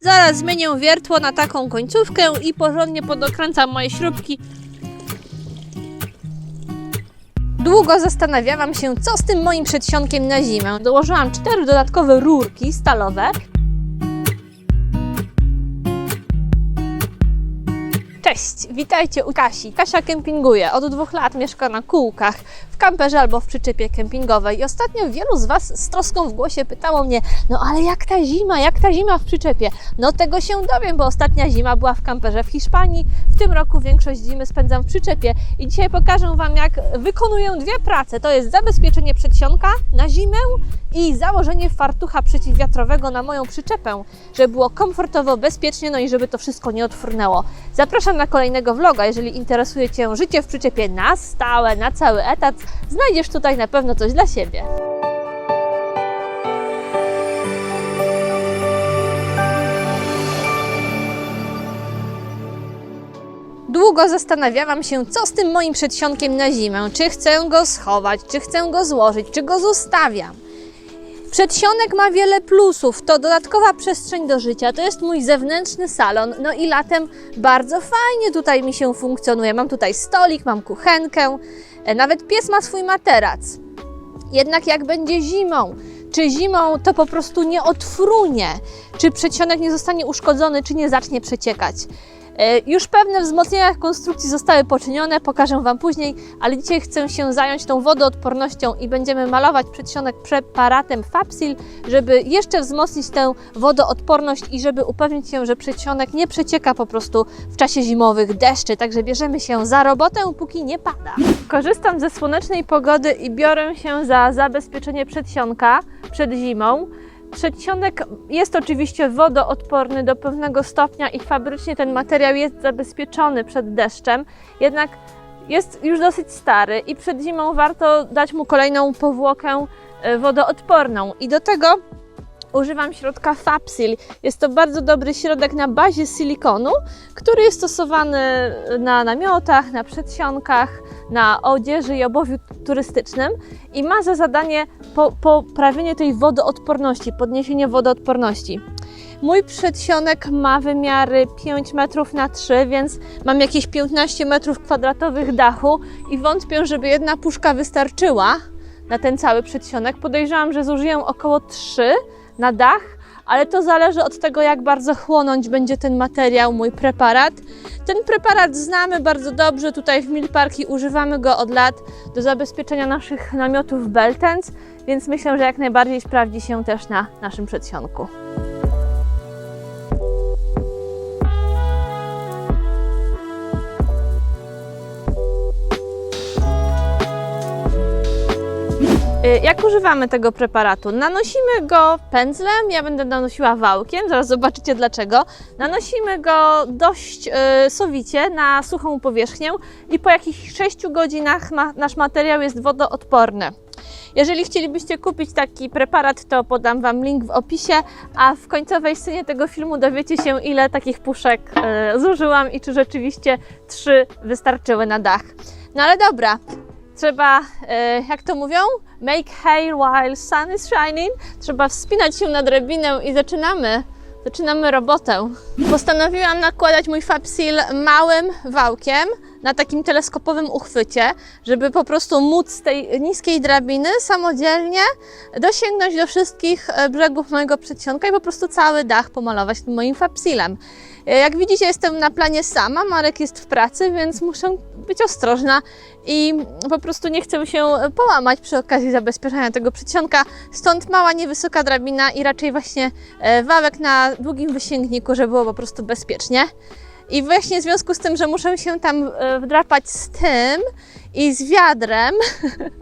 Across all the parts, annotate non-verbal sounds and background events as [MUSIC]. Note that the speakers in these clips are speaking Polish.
Zaraz zmienię wiertło na taką końcówkę i porządnie podokręcam moje śrubki. Długo zastanawiałam się, co z tym moim przedsionkiem na zimę. Dołożyłam cztery dodatkowe rurki stalowe. Cześć, witajcie u Kasi. Kasia kempinguje. Od dwóch lat mieszka na kółkach, w kamperze albo w przyczepie kempingowej. I ostatnio wielu z Was z troską w głosie pytało mnie, no ale jak ta zima, jak ta zima w przyczepie? No tego się dowiem, bo ostatnia zima była w kamperze w Hiszpanii. W tym roku większość zimy spędzam w przyczepie. I dzisiaj pokażę Wam, jak wykonuję dwie prace. To jest zabezpieczenie przedsionka na zimę i założenie fartucha przeciwwiatrowego na moją przyczepę, żeby było komfortowo, bezpiecznie, no i żeby to wszystko nie odfrunęło. Zapraszam na kolejnego vloga. Jeżeli interesuje Cię życie w przyczepie na stałe, na cały etat, znajdziesz tutaj na pewno coś dla siebie. Długo zastanawiałam się, co z tym moim przedsionkiem na zimę. Czy chcę go schować, czy chcę go złożyć, czy go zostawiam. Przedsionek ma wiele plusów. To dodatkowa przestrzeń do życia, to jest mój zewnętrzny salon. No i latem bardzo fajnie tutaj mi się funkcjonuje. Mam tutaj stolik, mam kuchenkę, e, nawet pies ma swój materac. Jednak jak będzie zimą, czy zimą to po prostu nie odfrunie, czy przedsionek nie zostanie uszkodzony, czy nie zacznie przeciekać. E, Już pewne wzmocnienia konstrukcji zostały poczynione, pokażę Wam później, ale dzisiaj chcę się zająć tą wodoodpornością i będziemy malować przedsionek preparatem Fabsil, żeby jeszcze wzmocnić tę wodoodporność i żeby upewnić się, że przedsionek nie przecieka po prostu w czasie zimowych deszczy. Także bierzemy się za robotę, póki nie pada. Korzystam ze słonecznej pogody i biorę się za zabezpieczenie przedsionka przed zimą. Przedsionek jest oczywiście wodoodporny do pewnego stopnia i fabrycznie ten materiał jest zabezpieczony przed deszczem, jednak jest już dosyć stary i przed zimą warto dać mu kolejną powłokę e, wodoodporną. I do tego używam środka Fabsil. Jest to bardzo dobry środek na bazie silikonu, który jest stosowany na namiotach, na przedsionkach, na odzieży i obuwiu turystycznym i ma za zadanie po, poprawienie tej wodoodporności, podniesienie wodoodporności. Mój przedsionek ma wymiary 5 metrów na 3, więc mam jakieś 15 metrów kwadratowych dachu i wątpię, żeby jedna puszka wystarczyła na ten cały przedsionek. Podejrzewam, że zużyję około 3 na dach, ale to zależy od tego, jak bardzo chłonąć będzie ten materiał, mój preparat. Ten preparat znamy bardzo dobrze, tutaj w Milparki używamy go od lat do zabezpieczenia naszych namiotów Beltens, więc myślę, że jak najbardziej sprawdzi się też na naszym przedsionku. Jak używamy tego preparatu? Nanosimy go pędzlem, ja będę nanosiła wałkiem, zaraz zobaczycie dlaczego. Nanosimy go dość y, sowicie na suchą powierzchnię i po jakichś 6 godzinach nasz materiał jest wodoodporny. Jeżeli chcielibyście kupić taki preparat, to podam Wam link w opisie, a w końcowej scenie tego filmu dowiecie się, ile takich puszek y, zużyłam i czy rzeczywiście trzy wystarczyły na dach. No ale dobra, trzeba, jak to mówią, make hay while sun is shining. Trzeba wspinać się na drabinę i zaczynamy. Zaczynamy robotę. Postanowiłam nakładać mój Fabsil małym wałkiem na takim teleskopowym uchwycie, żeby po prostu móc z tej niskiej drabiny samodzielnie dosięgnąć do wszystkich brzegów mojego przedsionka i po prostu cały dach pomalować tym moim Fabsilem. E, Jak widzicie, jestem na planie sama, Marek jest w pracy, więc muszę być ostrożna i po prostu nie chcę się połamać przy okazji zabezpieczenia tego przedsionka. Stąd mała, niewysoka drabina i raczej właśnie e, wałek na długim wysięgniku, żeby było po prostu bezpiecznie. I właśnie w związku z tym, że muszę się tam e, wdrapać z tym i z wiadrem,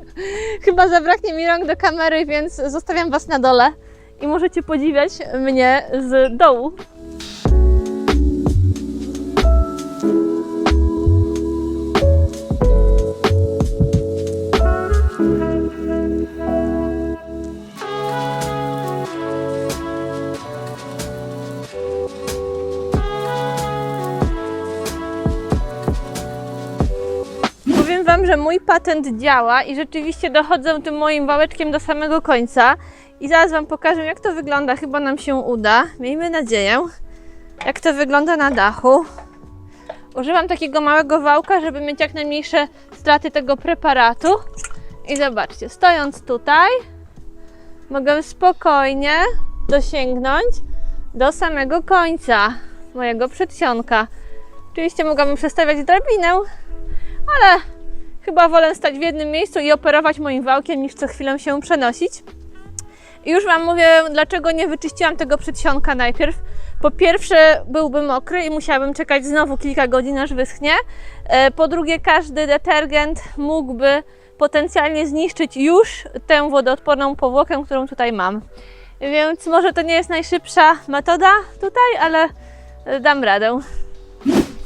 [LAUGHS] chyba zabraknie mi rąk do kamery, więc zostawiam Was na dole i możecie podziwiać mnie z dołu. Że mój patent działa i rzeczywiście dochodzę tym moim wałeczkiem do samego końca. I zaraz Wam pokażę, jak to wygląda. Chyba nam się uda. Miejmy nadzieję. jak to wygląda na dachu. Używam takiego małego wałka, żeby mieć jak najmniejsze straty tego preparatu. I zobaczcie, stojąc tutaj, mogę spokojnie dosięgnąć do samego końca mojego przedsionka. Oczywiście mogłabym przestawiać drabinę, ale chyba wolę stać w jednym miejscu i operować moim wałkiem, niż co chwilę się przenosić. I już Wam mówię, dlaczego nie wyczyściłam tego przedsionka najpierw. Po pierwsze, byłby mokry i musiałabym czekać znowu kilka godzin, aż wyschnie. E, Po drugie, każdy detergent mógłby potencjalnie zniszczyć już tę wodoodporną powłokę, którą tutaj mam. Więc może to nie jest najszybsza metoda tutaj, ale dam radę.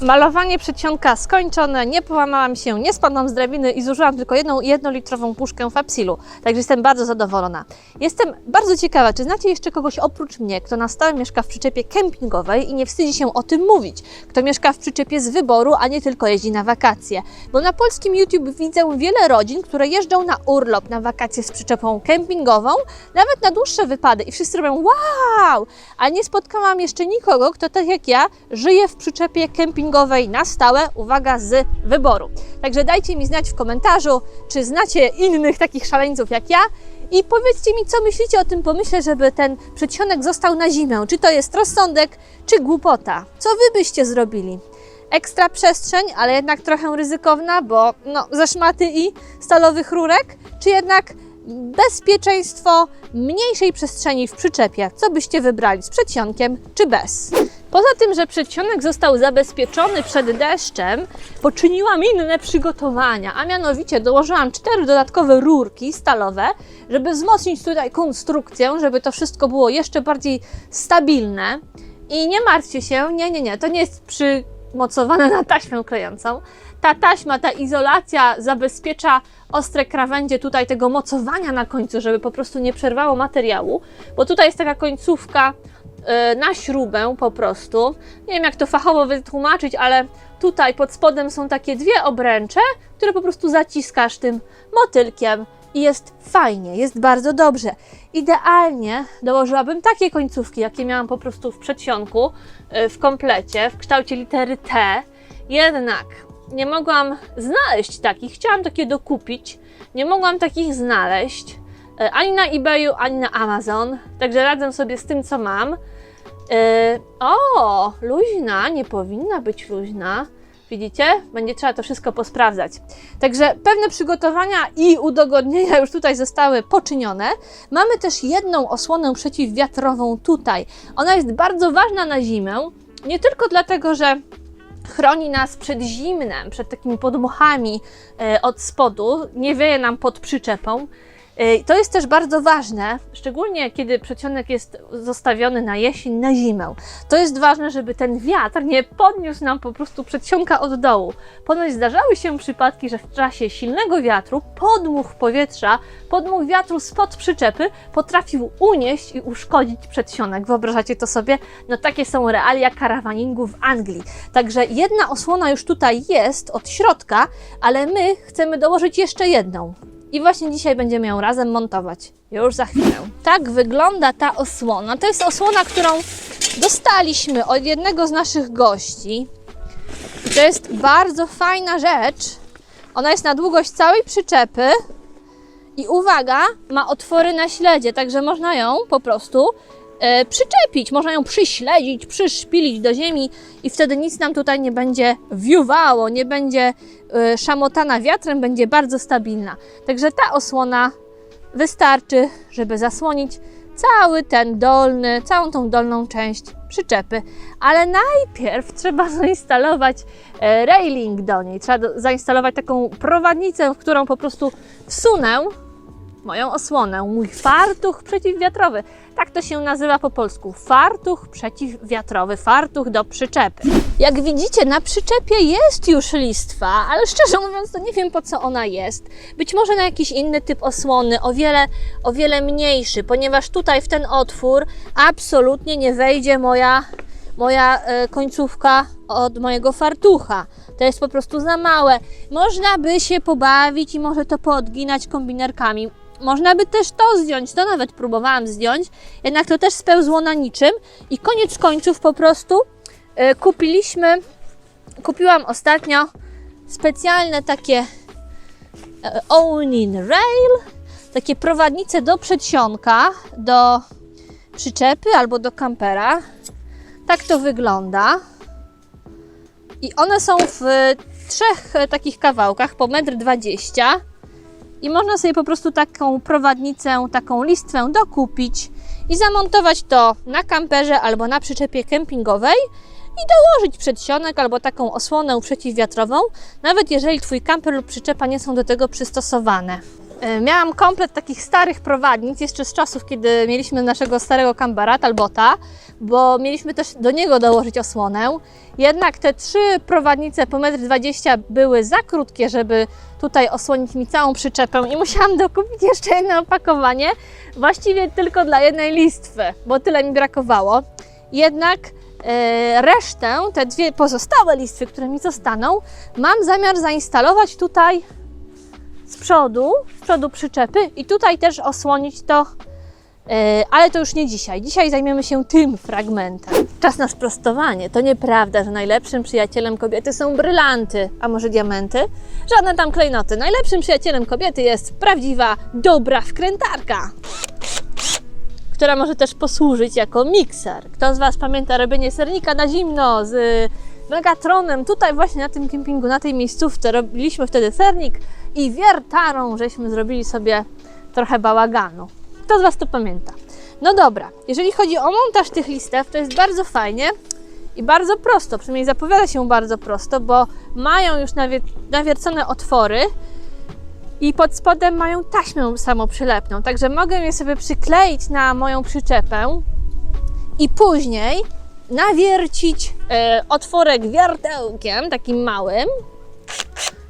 Malowanie przedsionka skończone, nie połamałam się, nie spadłam z drabiny i zużyłam tylko jedną jednolitrową puszkę Fapsilu, także jestem bardzo zadowolona. Jestem bardzo ciekawa, czy znacie jeszcze kogoś oprócz mnie, kto na stałe mieszka w przyczepie kempingowej i nie wstydzi się o tym mówić, kto mieszka w przyczepie z wyboru, a nie tylko jeździ na wakacje. Bo na polskim YouTube widzę wiele rodzin, które jeżdżą na urlop, na wakacje z przyczepą kempingową, nawet na dłuższe wypady i wszyscy robią wow! Ale nie spotkałam jeszcze nikogo, kto tak jak ja żyje w przyczepie kempingowej na stałe, uwaga, z wyboru. Także dajcie mi znać w komentarzu, czy znacie innych takich szaleńców jak ja i powiedzcie mi, co myślicie o tym pomyśle, żeby ten przedsionek został na zimę. Czy to jest rozsądek, czy głupota? Co wy byście zrobili? Ekstra przestrzeń, ale jednak trochę ryzykowna, bo no, ze szmaty i stalowych rurek, czy jednak bezpieczeństwo mniejszej przestrzeni w przyczepie. Co byście wybrali z przedsionkiem czy bez? Poza tym, że przedsionek został zabezpieczony przed deszczem, poczyniłam inne przygotowania, a mianowicie dołożyłam cztery dodatkowe rurki stalowe, żeby wzmocnić tutaj konstrukcję, żeby to wszystko było jeszcze bardziej stabilne. I nie martwcie się, nie, nie, nie, to nie jest przymocowane na taśmę klejącą. Ta taśma, ta izolacja zabezpiecza ostre krawędzie tutaj tego mocowania na końcu, żeby po prostu nie przerwało materiału, bo tutaj jest taka końcówka na śrubę po prostu. Nie wiem jak to fachowo wytłumaczyć, ale tutaj pod spodem są takie dwie obręcze, które po prostu zaciskasz tym motylkiem i jest fajnie, jest bardzo dobrze. Idealnie dołożyłabym takie końcówki, jakie miałam po prostu w przedsionku, y, w komplecie, w kształcie litery T. Jednak nie mogłam znaleźć takich, chciałam takie dokupić, nie mogłam takich znaleźć e, ani na eBayu, ani na Amazon, także radzę sobie z tym, co mam. E, O, luźna, nie powinna być luźna. Widzicie? Będzie trzeba to wszystko posprawdzać. Także pewne przygotowania i udogodnienia już tutaj zostały poczynione. Mamy też jedną osłonę przeciwwiatrową tutaj. Ona jest bardzo ważna na zimę, nie tylko dlatego, że chroni nas przed zimnem, przed takimi podmuchami e, od spodu, nie wieje nam pod przyczepą. E, To jest też bardzo ważne, szczególnie kiedy przedsionek jest zostawiony na jesień, na zimę. To jest ważne, żeby ten wiatr nie podniósł nam po prostu przedsionka od dołu. Ponoć zdarzały się przypadki, że w czasie silnego wiatru podmuch powietrza, podmuch wiatru spod przyczepy potrafił unieść i uszkodzić przedsionek. Wyobrażacie to sobie? No takie są realia karawaningu w Anglii. Także jedna osłona już tutaj jest od środka, ale my chcemy dołożyć jeszcze jedną. I właśnie dzisiaj będziemy ją razem montować. Już za chwilę. Tak wygląda ta osłona. To jest osłona, którą dostaliśmy od jednego z naszych gości. I to jest bardzo fajna rzecz. Ona jest na długość całej przyczepy. I uwaga, ma otwory na śledzie, także można ją po prostu przyczepić, można ją przyśledzić, przyszpilić do ziemi i wtedy nic nam tutaj nie będzie wiuwało, nie będzie e, szamotana wiatrem, będzie bardzo stabilna. Także ta osłona wystarczy, żeby zasłonić cały ten dolny, całą tą dolną część przyczepy. Ale najpierw trzeba [LAUGHS] zainstalować e, railing do niej. Trzeba zainstalować taką prowadnicę, w którą po prostu wsunę moją osłonę, mój fartuch przeciwwiatrowy. Tak to się nazywa po polsku. Fartuch przeciwwiatrowy, fartuch do przyczepy. Jak widzicie, na przyczepie jest już listwa, ale szczerze mówiąc, to nie wiem po co ona jest. Być może na jakiś inny typ osłony, o wiele, o wiele mniejszy, ponieważ tutaj w ten otwór absolutnie nie wejdzie moja, moja e, końcówka od mojego fartucha. To jest po prostu za małe. Można by się pobawić i może to poodginać kombinerkami. Można by też to zdjąć, to nawet próbowałam zdjąć, jednak to też spełzło na niczym i koniec końców po prostu e, kupiliśmy, kupiłam ostatnio specjalne takie Owning Rail, takie prowadnice do przedsionka, do przyczepy albo do kampera. Tak to wygląda. I one są w trzech e, takich kawałkach po 1,20 m. I można sobie po prostu taką prowadnicę, taką listwę dokupić i zamontować to na kamperze albo na przyczepie kempingowej i dołożyć przedsionek albo taką osłonę przeciwwiatrową, nawet jeżeli Twój kamper lub przyczepa nie są do tego przystosowane. E, Miałam komplet takich starych prowadnic jeszcze z czasów, kiedy mieliśmy naszego starego kambara, Talbota, bo mieliśmy też do niego dołożyć osłonę. Jednak te trzy prowadnice po 1,20 m były za krótkie, żeby tutaj osłonić mi całą przyczepę i musiałam dokupić jeszcze jedno opakowanie, właściwie tylko dla jednej listwy, bo tyle mi brakowało. Jednak e, resztę, te dwie pozostałe listwy, które mi zostaną, mam zamiar zainstalować tutaj z przodu, z przodu przyczepy i tutaj też osłonić to, e, ale to już nie dzisiaj. Dzisiaj zajmiemy się tym fragmentem. Czas na sprostowanie. To nieprawda, że najlepszym przyjacielem kobiety są brylanty, a może diamenty? Żadne tam klejnoty. Najlepszym przyjacielem kobiety jest prawdziwa, dobra wkrętarka która może też posłużyć jako mikser. Kto z Was pamięta robienie sernika na zimno z Megatronem? Tutaj właśnie na tym kempingu, na tej miejscówce robiliśmy wtedy sernik i wiertarą żeśmy zrobili sobie trochę bałaganu. Kto z Was to pamięta? No dobra, jeżeli chodzi o montaż tych listew, to jest bardzo fajnie i bardzo prosto, przynajmniej zapowiada się bardzo prosto, bo mają już nawie- nawiercone otwory, i pod spodem mają taśmę samoprzylepną, także mogę je sobie przykleić na moją przyczepę i później nawiercić e, otworek wiertełkiem, takim małym,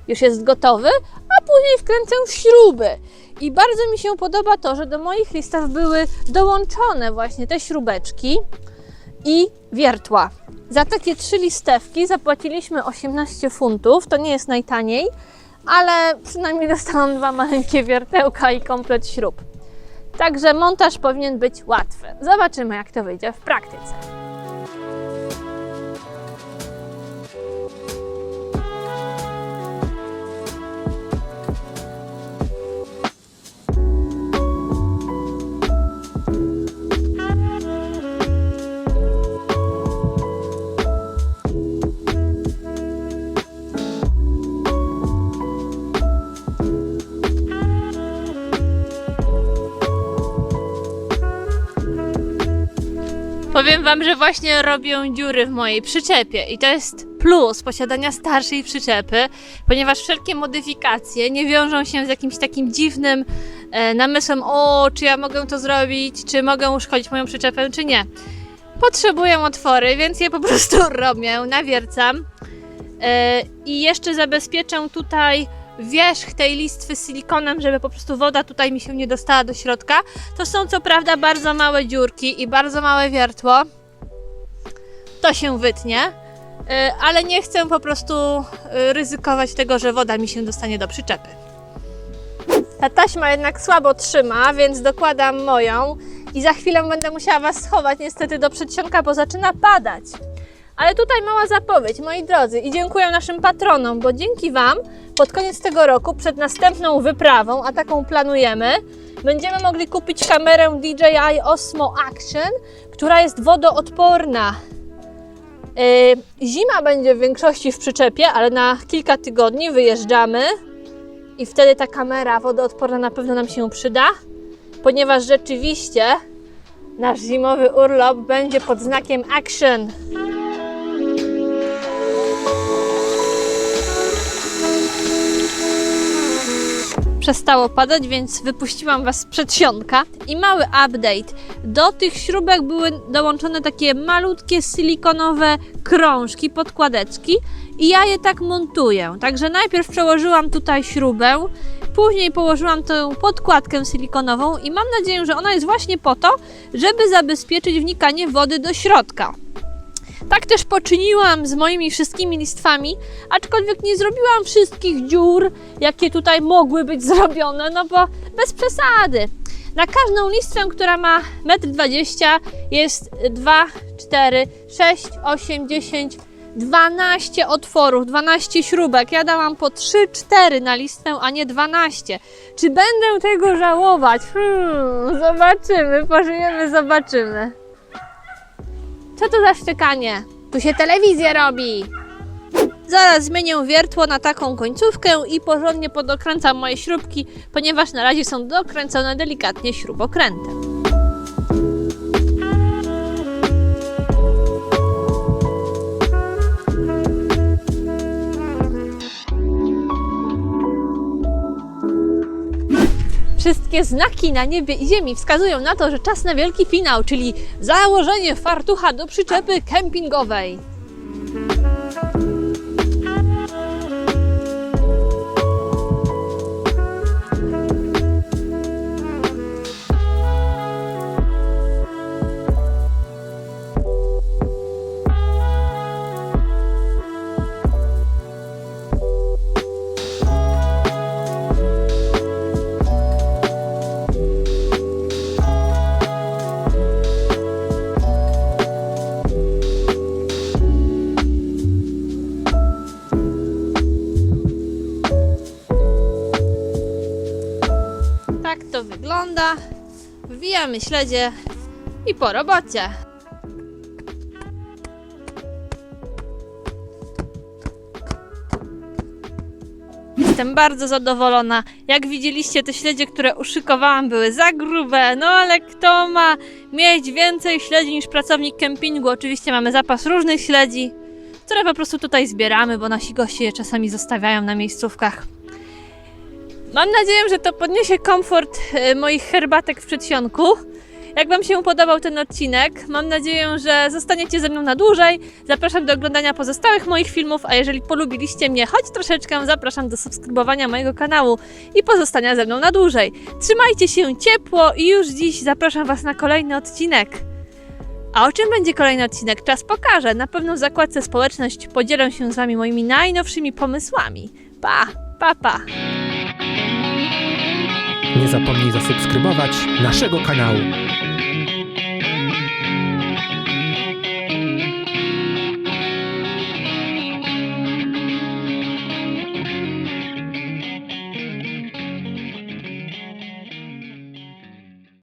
już jest gotowy, a później wkręcę śruby. I bardzo mi się podoba to, że do moich listaw były dołączone właśnie te śrubeczki i wiertła. Za takie trzy listewki zapłaciliśmy 18 funtów, to nie jest najtaniej, ale przynajmniej [LAUGHS] dostałam dwa maleńkie wiertełka i komplet śrub. Także montaż powinien być łatwy. Zobaczymy, jak to wyjdzie w praktyce. Powiem Wam, że właśnie robią dziury w mojej przyczepie i to jest plus posiadania starszej przyczepy, ponieważ wszelkie modyfikacje nie wiążą się z jakimś takim dziwnym e, namysłem, o, czy ja mogę to zrobić, czy mogę uszkodzić moją przyczepę, czy nie. Potrzebuję otwory, więc je po [LAUGHS] prostu robię, nawiercam e, i jeszcze zabezpieczę tutaj wierzch tej listwy silikonem, żeby po prostu woda tutaj mi się nie dostała do środka. To są co prawda bardzo małe dziurki i bardzo małe wiertło. To się wytnie, y, ale nie chcę po prostu y, ryzykować tego, że woda mi się dostanie do przyczepy. Ta taśma jednak słabo trzyma, więc dokładam moją i za chwilę będę musiała Was schować niestety do przedsionka, bo zaczyna padać. Ale tutaj mała zapowiedź, moi drodzy, i dziękuję naszym patronom, bo dzięki Wam pod koniec tego roku, przed następną wyprawą, a taką planujemy, będziemy mogli kupić kamerę DJI Osmo Action, która jest wodoodporna. Yy, zima będzie w większości w przyczepie, ale na kilka tygodni wyjeżdżamy i wtedy ta kamera wodoodporna na pewno nam się przyda, ponieważ rzeczywiście nasz zimowy urlop będzie pod znakiem Action. Przestało padać, więc wypuściłam Was z przedsionka. I mały update. Do tych śrubek były dołączone takie malutkie silikonowe krążki, podkładeczki i ja je tak montuję. Także najpierw przełożyłam tutaj śrubę, później położyłam tę podkładkę silikonową i mam nadzieję, że ona jest właśnie po to, żeby zabezpieczyć wnikanie wody do środka. Tak też poczyniłam z moimi wszystkimi listwami, aczkolwiek nie zrobiłam wszystkich dziur, jakie tutaj mogły być zrobione, no bo bez przesady. Na każdą listwę, która ma 1,20 m jest 2, 4, 6, 8, 10, 12 otworów, 12 śrubek. Ja dałam po 3-4 na listwę, a nie 12. Czy będę tego żałować? Hmm, zobaczymy, pożyjemy, zobaczymy. Co to za szczekanie? Tu się telewizja robi. Zaraz zmienię wiertło na taką końcówkę i porządnie podokręcam moje śrubki, ponieważ na razie są dokręcone delikatnie śrubokrętem. Wszystkie znaki na niebie i ziemi wskazują na to, że czas na wielki finał, czyli założenie fartucha do przyczepy kempingowej. Wbijamy śledzie i po robocie. Jestem bardzo zadowolona. Jak widzieliście, te śledzie, które uszykowałam, były za grube. No ale kto ma mieć więcej śledzi niż pracownik kempingu? Oczywiście mamy zapas różnych śledzi, które po prostu tutaj zbieramy, bo nasi goście je czasami zostawiają na miejscówkach. Mam nadzieję, że to podniesie komfort e, moich herbatek w przedsionku. Jak Wam się podobał ten odcinek, mam nadzieję, że zostaniecie ze mną na dłużej. Zapraszam do oglądania pozostałych moich filmów, a jeżeli polubiliście mnie choć troszeczkę, zapraszam do subskrybowania mojego kanału i pozostania ze mną na dłużej. Trzymajcie się ciepło i już dziś zapraszam Was na kolejny odcinek. A o czym będzie kolejny odcinek? Czas pokaże. Na pewno w zakładce społeczność podzielę się z Wami moimi najnowszymi pomysłami. Pa, pa, pa. Nie zapomnij zasubskrybować naszego kanału.